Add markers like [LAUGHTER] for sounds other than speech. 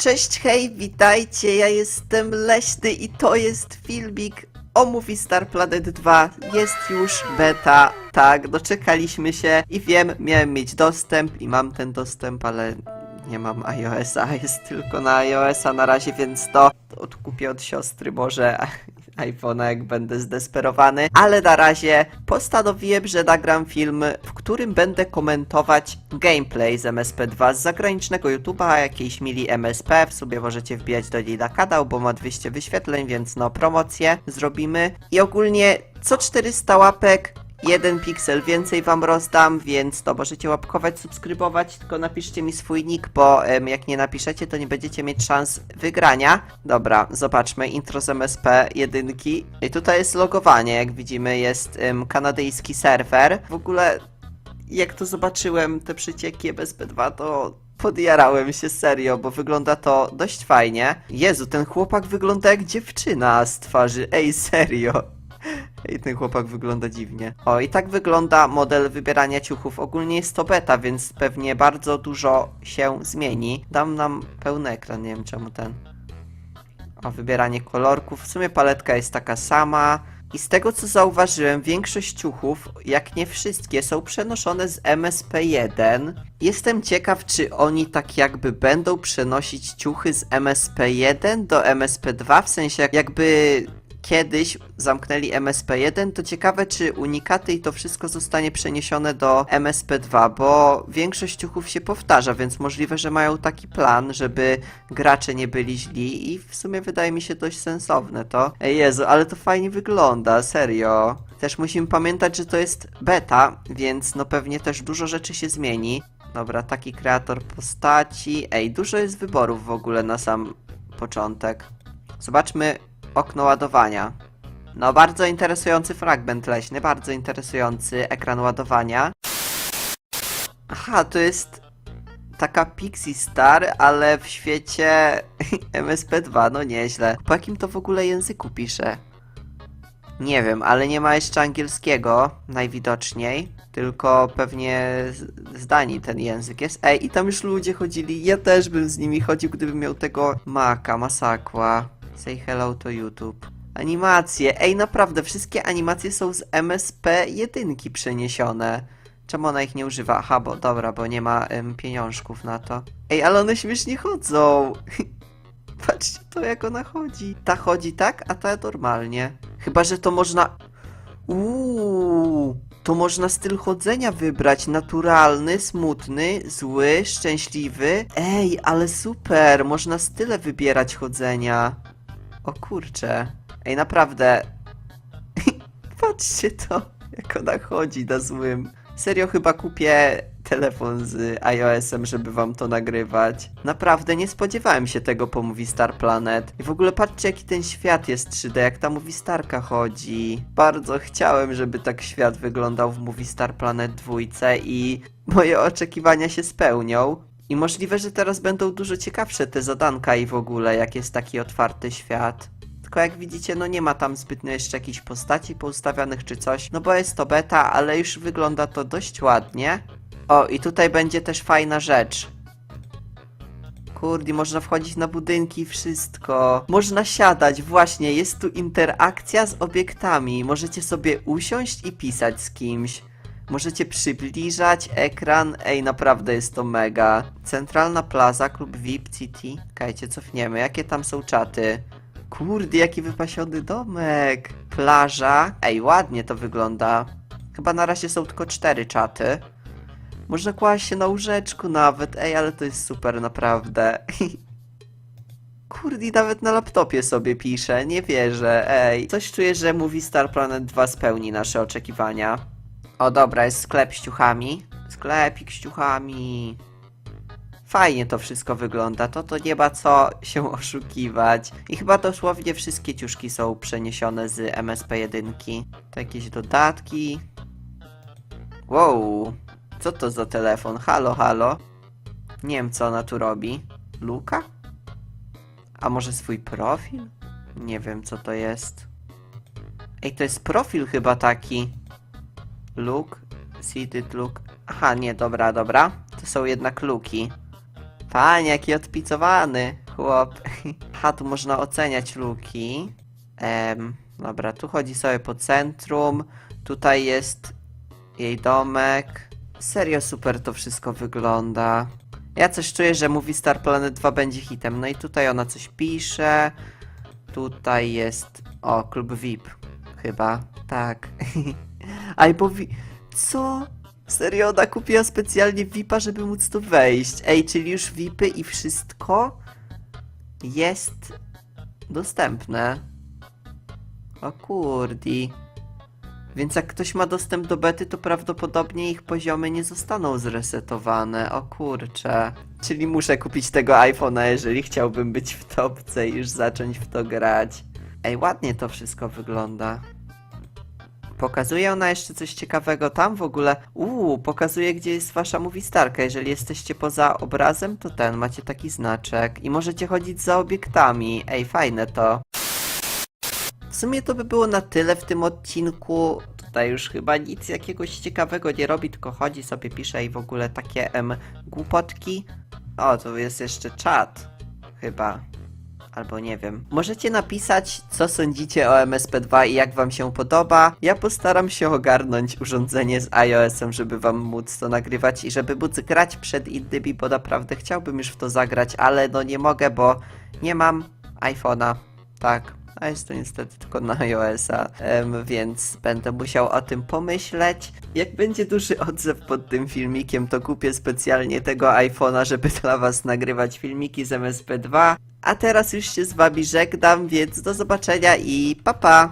Cześć, hej, witajcie, ja jestem Leśny i to jest filmik o Movie Star Planet 2. Jest już beta, tak, doczekaliśmy się i wiem, miałem mieć dostęp i mam ten dostęp, ale nie mam iOS-a, [LAUGHS] jest tylko na iOS-a na razie, więc to odkupię od siostry może iPhone'a, jak będę zdesperowany. Ale na razie postanowiłem, że nagram film, w którym będę komentować gameplay z MSP2 z zagranicznego YouTube'a, jakiejś mili MSP. W sobie możecie wbijać do niej na kanał, bo ma 200 wyświetleń, więc no promocję zrobimy. I ogólnie co 400 łapek jeden piksel więcej wam rozdam, więc to możecie łapkować, subskrybować, tylko napiszcie mi swój nick, bo jak nie napiszecie, to nie będziecie mieć szans wygrania. Dobra, zobaczmy, intro z MSP jedynki. I tutaj jest logowanie, jak widzimy, jest kanadyjski serwer. W ogóle, jak to zobaczyłem, te przycieki MSP2, to podjarałem się serio, bo wygląda to dość fajnie. Jezu, ten chłopak wygląda jak dziewczyna z twarzy, ej, serio. I ten chłopak wygląda dziwnie. O, i tak wygląda model wybierania ciuchów. Ogólnie jest to beta, więc pewnie bardzo dużo się zmieni. Dam nam pełny ekran, nie wiem czemu ten. O, wybieranie kolorków. W sumie paletka jest taka sama. I z tego co zauważyłem, większość ciuchów, jak nie wszystkie, są przenoszone z MSP1. Jestem ciekaw, czy oni tak jakby będą przenosić ciuchy z MSP1 do MSP2, w sensie jakby kiedyś zamknęli MSP1, to ciekawe, czy unikaty i to wszystko zostanie przeniesione do MSP2, bo większość ciuchów się powtarza, więc możliwe, że mają taki plan, żeby gracze nie byli źli i w sumie wydaje mi się dość sensowne to. Ej Jezu, ale to fajnie wygląda, serio. Też musimy pamiętać, że to jest beta, więc no pewnie też dużo rzeczy się zmieni. Dobra, taki kreator postaci. Ej, dużo jest wyborów w ogóle na sam początek. Zobaczmy okno ładowania. No, bardzo interesujący fragment leśny, bardzo interesujący ekran ładowania. Aha, to jest taka Pixie Star, ale w świecie [LAUGHS] MSP2, no nieźle. Po jakim to w ogóle języku pisze? Nie wiem, ale nie ma jeszcze angielskiego, najwidoczniej. Tylko pewnie z- z Danii ten język jest. Ej, i tam już ludzie chodzili. Ja też bym z nimi chodził, gdybym miał tego maka, masakła. Say hello to YouTube. Animacje. Ej, naprawdę, wszystkie animacje są z MSP jedynki przeniesione. Czemu ona ich nie używa? Aha, bo dobra, bo nie ma em, pieniążków na to. Ej, ale one śmiesznie chodzą. [LAUGHS] Patrzcie to, jak ona chodzi. Ta chodzi tak, a ta normalnie. Chyba, że to można... Uuu, to można styl chodzenia wybrać. Naturalny, smutny, zły, szczęśliwy. Ej, ale super, można style wybierać chodzenia. O kurcze. Ej, naprawdę. [LAUGHS] Patrzcie to, jak ona chodzi na złym. Serio chyba kupię telefon z iOS-em, żeby wam to nagrywać. Naprawdę nie spodziewałem się tego po Movie Star Planet. I w ogóle patrzcie jaki ten świat jest 3D, jak ta Movie Starka chodzi. Bardzo chciałem, żeby tak świat wyglądał w Movie Star Planet 2 i moje oczekiwania się spełnią. I możliwe, że teraz będą dużo ciekawsze te zadanka i w ogóle, jak jest taki otwarty świat. Tylko jak widzicie, no nie ma tam zbytnio jeszcze jakichś postaci poustawianych czy coś, no bo jest to beta, ale już wygląda to dość ładnie. O, i tutaj będzie też fajna rzecz. Kurde, można wchodzić na budynki wszystko. Można siadać, właśnie, jest tu interakcja z obiektami. Możecie sobie usiąść i pisać z kimś. Możecie przybliżać ekran. Ej, naprawdę jest to mega. Centralna Plaza, klub VIP City. Kajcie, cofniemy. Jakie tam są czaty? Kurde, jaki wypasiony domek. Plaża. Ej, ładnie to wygląda. Chyba na razie są tylko cztery czaty. Można kłaść się na łóżeczku nawet. Ej, ale to jest super, naprawdę. [LAUGHS] Kurde, nawet na laptopie sobie piszę, nie wierzę, ej. Coś czuję, że Movie Star Planet 2 spełni nasze oczekiwania. O dobra, jest sklep z ciuchami. Sklepik z ciuchami. Fajnie to wszystko wygląda, to to nie ma co się [LAUGHS] oszukiwać. I chyba dosłownie wszystkie ciuszki są przeniesione z MSP1. To jakieś dodatki. Wow, co to za telefon? Halo, halo. Nie wiem, co ona tu robi. Luka? A może swój profil? Nie wiem, co to jest. Ej, to jest profil chyba taki. Look, seated look. Aha, nie, dobra, dobra. To są jednak luki. Panie, jaki odpicowany chłop. [LAUGHS] Ha, tu można oceniać luki. Em, dobra, tu chodzi sobie po centrum. Tutaj jest jej domek. Serio super to wszystko wygląda. Ja coś czuję, że Movie Star Planet 2 będzie hitem. No i tutaj ona coś pisze. Tutaj jest. O, klub VIP. Chyba. Tak. [LAUGHS] Albo wi... Co? Serio, ona kupiła specjalnie VIPa, żeby móc tu wejść. Ej, czyli już VIPy i wszystko jest dostępne. O kurdi. Więc jak ktoś ma dostęp do bety, to prawdopodobnie ich poziomy nie zostaną zresetowane. O kurcze. Czyli muszę kupić tego iPhone'a, jeżeli chciałbym być w topce i już zacząć w to grać. Ej, ładnie to wszystko wygląda. Pokazuje ona jeszcze coś ciekawego tam w ogóle. Uuu, pokazuje gdzie jest wasza mowistarka. Jeżeli jesteście poza obrazem, to ten, macie taki znaczek. I możecie chodzić za obiektami. Ej, fajne to. W sumie to by było na tyle w tym odcinku. Tutaj już chyba nic jakiegoś ciekawego nie robi, tylko chodzi sobie, pisze i w ogóle takie em, głupotki. O, tu jest jeszcze czat. Chyba. Albo nie wiem. Możecie napisać, co sądzicie o MSP2 i jak wam się podoba. Ja postaram się ogarnąć urządzenie z iOS-em, żeby wam móc to nagrywać i żeby móc grać przed innymi, bo naprawdę chciałbym już w to zagrać, ale no nie mogę, bo nie mam iPhone'a. Tak. A jest to niestety tylko na iOS-a, więc będę musiał o tym pomyśleć. Jak będzie duży odzew pod tym filmikiem, to kupię specjalnie tego iPhone'a, żeby [LAUGHS] dla was nagrywać filmiki z MSP2. A teraz już się z wami żegnam, więc do zobaczenia i pa pa!